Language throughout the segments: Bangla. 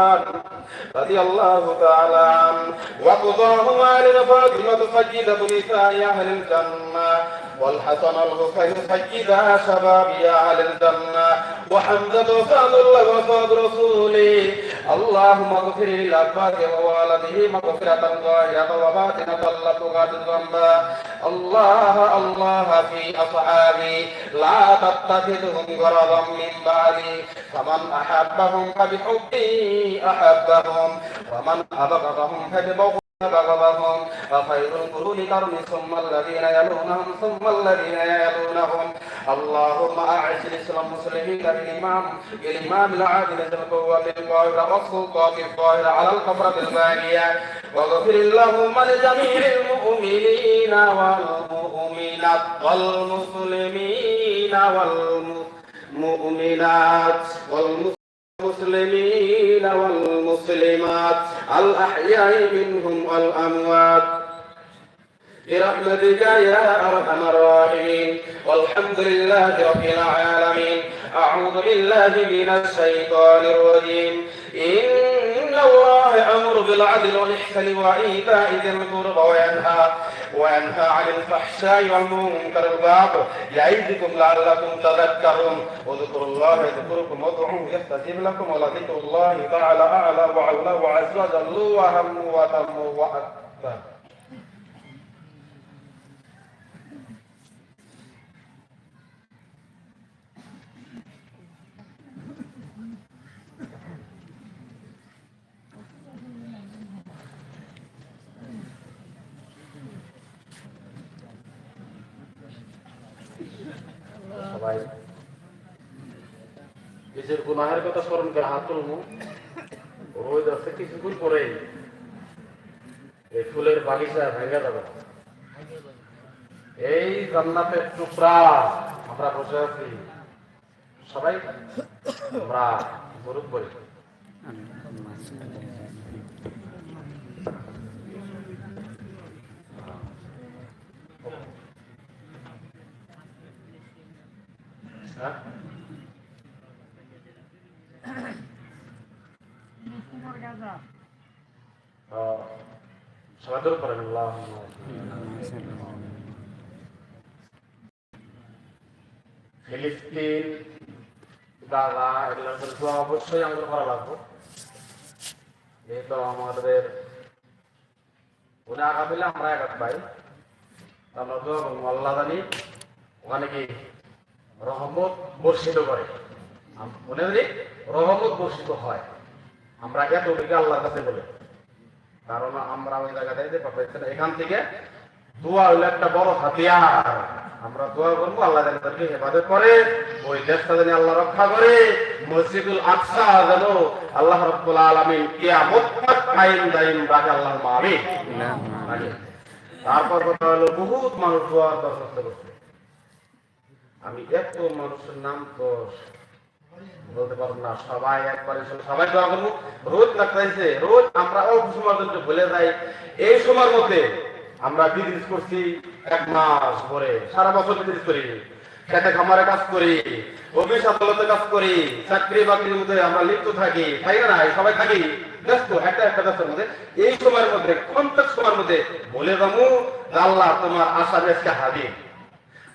Ah, رضي الله تعالى عنه وقضاه على فاطمة سيدة نساء أهل الجنة والحسن الحسين سيدا شباب أهل الجنة وحمزة فضل الله وصاد رسوله اللهم اغفر للأبواب ووالده مغفرة ظاهرة وباطنة لا تغادر ذنبا الله الله في أصحابي لا تتخذهم غرضا من بعدي فمن أحبهم فبحبي أحبهم ومن أبغضهم فببغضي بغضهم وخير القرون قرني ثم الذين يلونهم ثم الذين يلونهم اللهم اعز الاسلام المسلمين بالامام بالامام العادل ذي القوه القاهر والسلطان الظاهر على الكفره الباقيه واغفر اللهم لجميع المؤمنين والمؤمنات والمسلمين والمؤمنات والمسلمين المسلمين والمسلمات الأحياء منهم والأموات برحمتك يا أرحم الراحمين والحمد لله رب العالمين أعوذ بالله من الشيطان الرجيم إن الله أمر بالعدل والإحسان وإيتاء ذي القربى وينهى وينهى عن الفحشاء والمنكر والبغي يعظكم لعلكم تذكرون. واذكروا الله يذكركم وادعوه يستجيب لكم ولذكر الله تعالى أعلى وعلى وعز وجل وهم وتم وأكبر সবাই। নিজের গুনাহের কথা স্মরণ করে হাত তুলমু রোদ আছে কিছুক্ষণ পরে এই ফুলের বাগিচা ভেঙে যাবে এই জান্নাতের টুকরা আমরা বসে আছি। সবাই আমরা গরুপ করি সবাই করেন আল্লাহ ফিলিস্তিন, গাজা এগুলোর দোয়া অবশ্যই আমাদের করা লাগবে যেহেতু আমাদের উনি আগা পেলে আমরা একাত পাই আমরা দোয়া আল্লাহ জানি ওখানে কি রহমত বর্ষিত করে। মনে করি রহমত বর্ষিত হয়। আমরা এত দিকে আল্লাহর কাছে বলে। কারণ আমরা ওই জায়গাতে যেতে পারতেছি না। এখান থেকে দোয়া হইল একটা বড় হাতিয়ার। আমরা দোয়া করব আল্লাহ যেন তাদেরকে হেফাজত করে ওই দেশটা যেন আল্লাহ রক্ষা করে মসজিদুল আকসা যেন আল্লাহ রব্বুল আলামিন কিয়ামত কায়েম দাইম রাখে আল্লাহ আমিন। তারপর কথা হলো বহুত মানুষ দোয়ার দরখাস্ত করছে আমি এত মানুষের নাম তো বলতে পারব না, সবাই একবারে সবাই দোয়া করব। রোজ লাগতেছে রোজ আমরা অল্প সময়ের জন্য ভুলে যাই। এই সময়ের মধ্যে আমরা বিজনেস করছি এক মাস পরে সারা বছর বিজনেস করি, খেতে খামারে কাজ করি, অফিস আদালতে কাজ করি, চাকরি বাকরির মধ্যে আমরা লিপ্ত থাকি, তাই না সবাই থাকি, ব্যস্ত, একটা একটা ব্যস্তের মধ্যে। এই সময়ের মধ্যে ক্ষন্তেক সময়ের মধ্যে বলে যে আল্লাহ তোমার আশাবে আজকে হাজির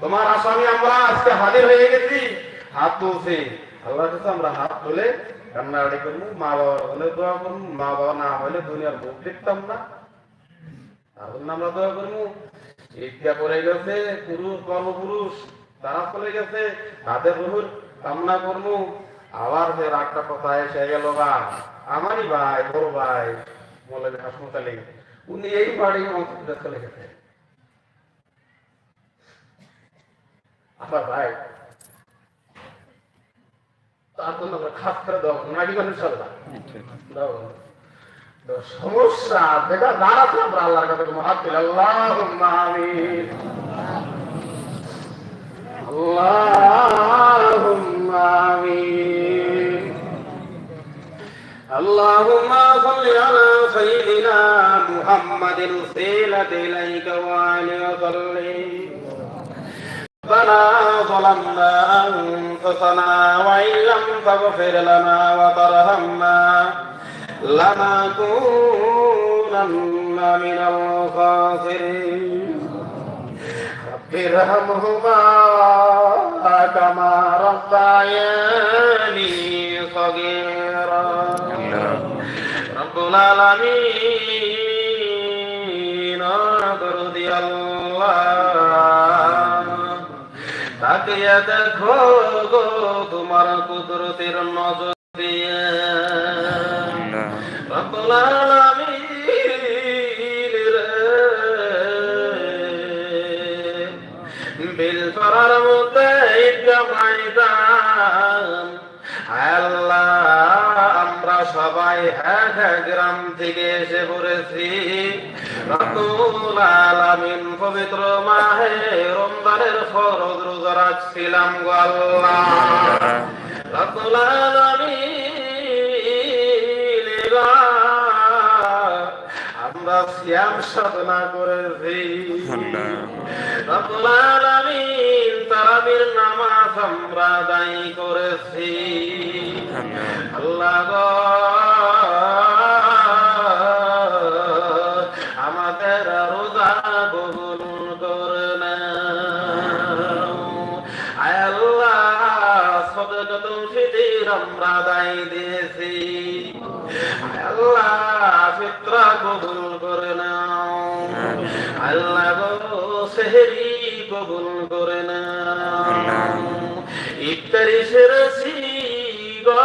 তোমার আসামি আমরা আজকে হাজির হয়ে গেছি। হাত তুলছি। আল্লাহর আমরা হাত তুলে কান্নাকাটি করব। মা বাবার হলে দোয়া করব। মা বাবা না হলে দুনিয়ার মুখ দেখতাম না। জন্য আমরা দোয়া করব। ইচ্ছা করে গেছে, পুরুষ, কর্মপুরুষ, তারা চলে গেছে তাদের রুহুর কামনা করব। আবার যে রাগটা কথা এসে গেল গা। আমারই ভাই, বড় ভাই, বলে হাসপাতালে উনি এই বাড়ি চলে গেছে। আমার ভাই তার জন্য আমরা খাপ করে দেওয়া নাকি মানুষ চলবা দাও তো সমস্যা যেটা দাঁড়াচ্ছে আমরা আল্লাহর কাছে তোমার হাত দিলে আল্লাহ আমিন اللهم آمين اللهم صل على سيدنا محمد الوسيلة إليك وعلى وسلم ربنا ظلمنا أنفسنا وإن لم تغفر لنا وترحمنا لنكونن من الخاسرين رب ارحمهما كما ربياني صغيرا رب العالمين رضي الله তাকিয়ে দেখো গো তোমার কুদরতের নজর দিয়ে। সবাই এক এক গ্রাম থেকে এসে পড়েছি। রব্বুল আলামিন পবিত্র মাহে রমজানের ফরজ রোজা রাখছিলাম গো আল্লাহ। রব্বুল আলামিন আমরা সিয়াম সাধনা করেছি। রব্বুল আলামিন তারাবির নামাজ আমরা আদায় করেছি। আল্লাহ। আল্লাহ সেহরি কবুল করে নাও ইফতারি সেরেছি গো।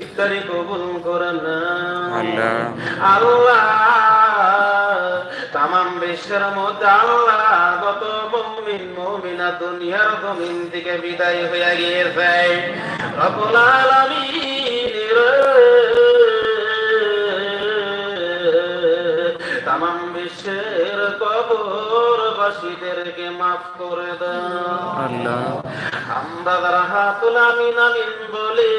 ইফতারি কবুল করে আল্লাহ। তামাম বিশ্বের মধ্যে আল্লাহ গত মুমিন মুমিনা দুনিয়ার জমিন থেকে বিদায় হয়ে গিয়েছে। রব্বুল আলামিন তামাম বিশ্বের কবর বাসীদেরকে মাফ করে দাও। আমরা যারা হাতুল আমিন আমিন বলে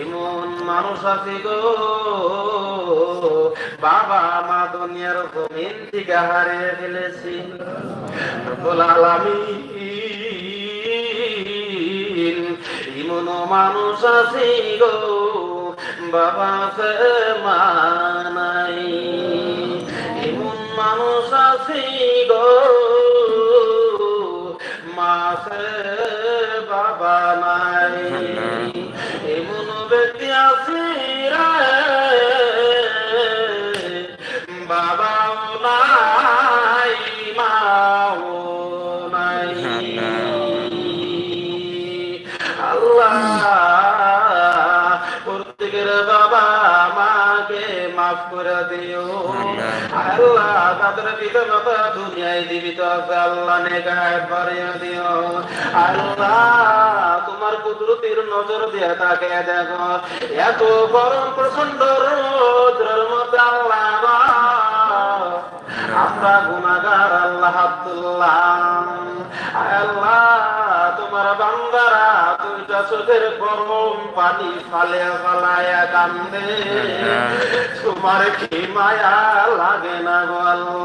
এমন মানুষ আছে গো। বাবা মা দুনিয়ার জমিন থেকে হারিয়ে ফেলেছি। আলামিন মানুষ আছে গো। বাবা সে মানাই মানুষ আছি গো। আল্লাহ তাদের দুনিয়ায় জীবিত আছে আল্লাহ নেগায় বাড়িয়ে দিও। আল্লাহ তোমার কুদরতির নজর দিয়ে তাকে দেখো। এত গরম প্রচণ্ড রোদ্রের মধ্যে আল্লাহ আমরা। গুনাগার আল্লাহ আব্দুল্লাহ। আল্লাহ তোমার বান্দারা দুইটা চোখের গরম পানি ফালে ফালায়া কান্দে। তোমার কি মায়া লাগে না গো আল্লাহ?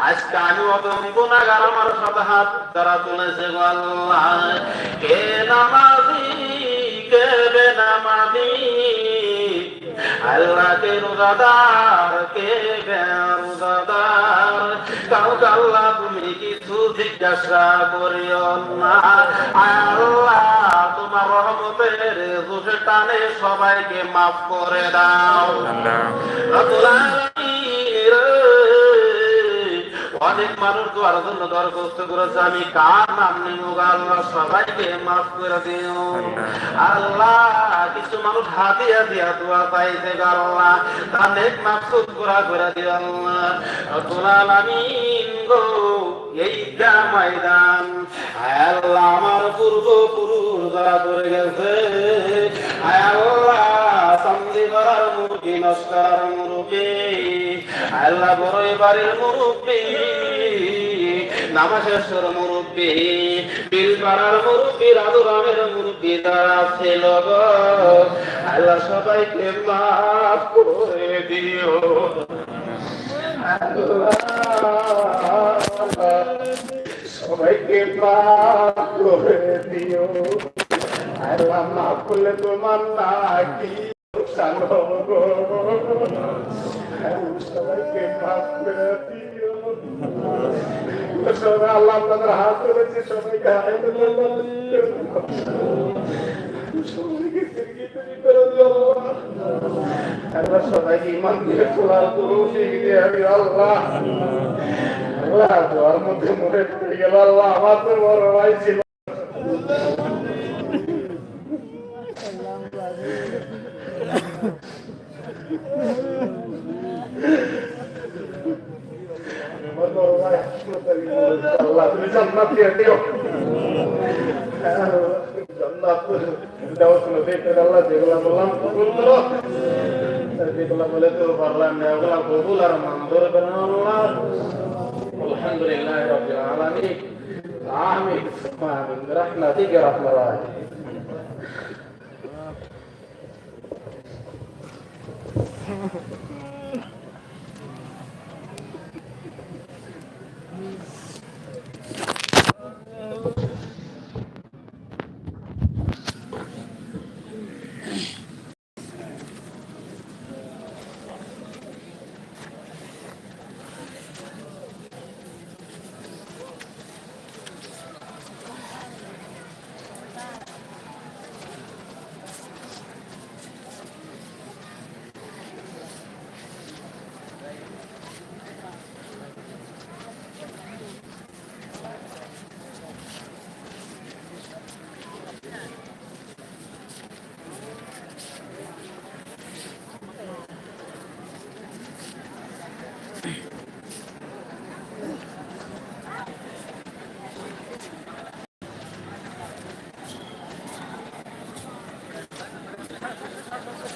আজকে আমি অদম গুনাগার আমার সব হাত তারা তুলেছে গো আল্লাহ। কে নামাজি আল্লাহ কে রোজাদার কে কাউকে আল্লাহ তুমি কিছু জিজ্ঞাসা করিও না। আল্লাহ তোমার রহমতের জোরে টানে সবাইকে মাফ করে দাও। আলামিন অনেক মানুষ দোয়ার জন্য দরখাস্ত করেছে আমি কার নাম নিব আল্লাহ? সবাইকে মাফ করে দিও। আল্লাহ। কিছু মানুষ হাতিয়া দিয়া দোয়া পাইছে আল্লাহ। তাদের মাকসুদ পুরা করে দিও আল্লাহ। রব্বুল আলামিন গো এই যা ময়দান আল্লাহ আমার পূর্ব পুরুষ যারা করে গেছে আয় মুরগি নস্করার মুরগি আল্লাহ বড়ই বাড়ির মুরব্বী। নামাশেশ্বর মুরব্বী। বিলপাড়ার মুরব্বী, রাধুরামের মুরব্বী তারা ছিল আল্লাহ সবাইকে মাফ করে দিও। সবাইকে মাফ করে দিও। আল্লাহ মাফ করলে তোমার না কি সাঙ্গ গো সবাইকে মাফ করে দিও সবাই আল্লাহ আপনাদের হাত ধরেছে সবাইকে হাত সবাইকে তুমি করে দিও আল্লাহ সবাইকে ইমান মনে বড় ভাই ছিল আমার বড় ভাই হাসপাতালে আল্লাহ তুমি জান্নাত দিয়ে দিও জান্নাত দাও তুমি দেখতে আল্লাহ যেগুলো বললাম কবুল করো যেগুলো বলে তো পারলাম না ওগুলো কবুল আর মঞ্জুর করেন আল্লাহ الحمد لله رب العالمين آمين آمين برحمتك يا رحمة الله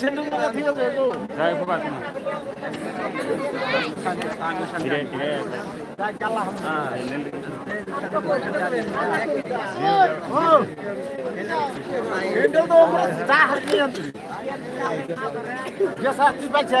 সেন্ডুল তো যা আনছি যেসা পাইছে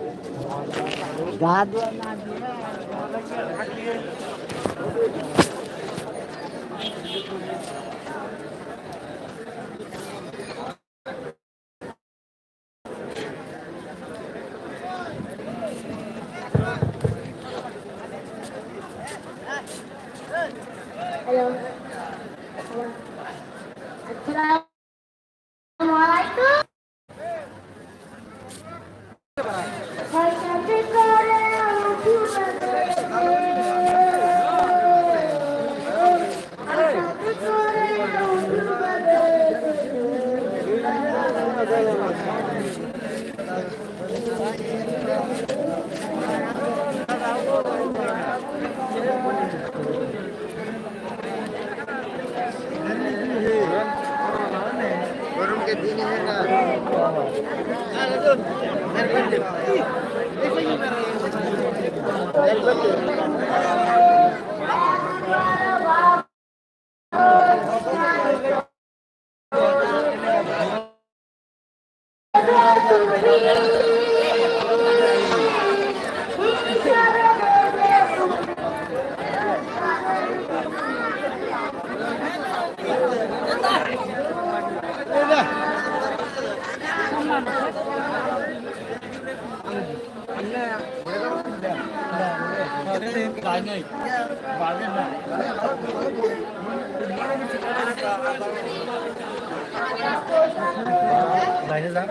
Gado Hello. Hello. বাইরে যা।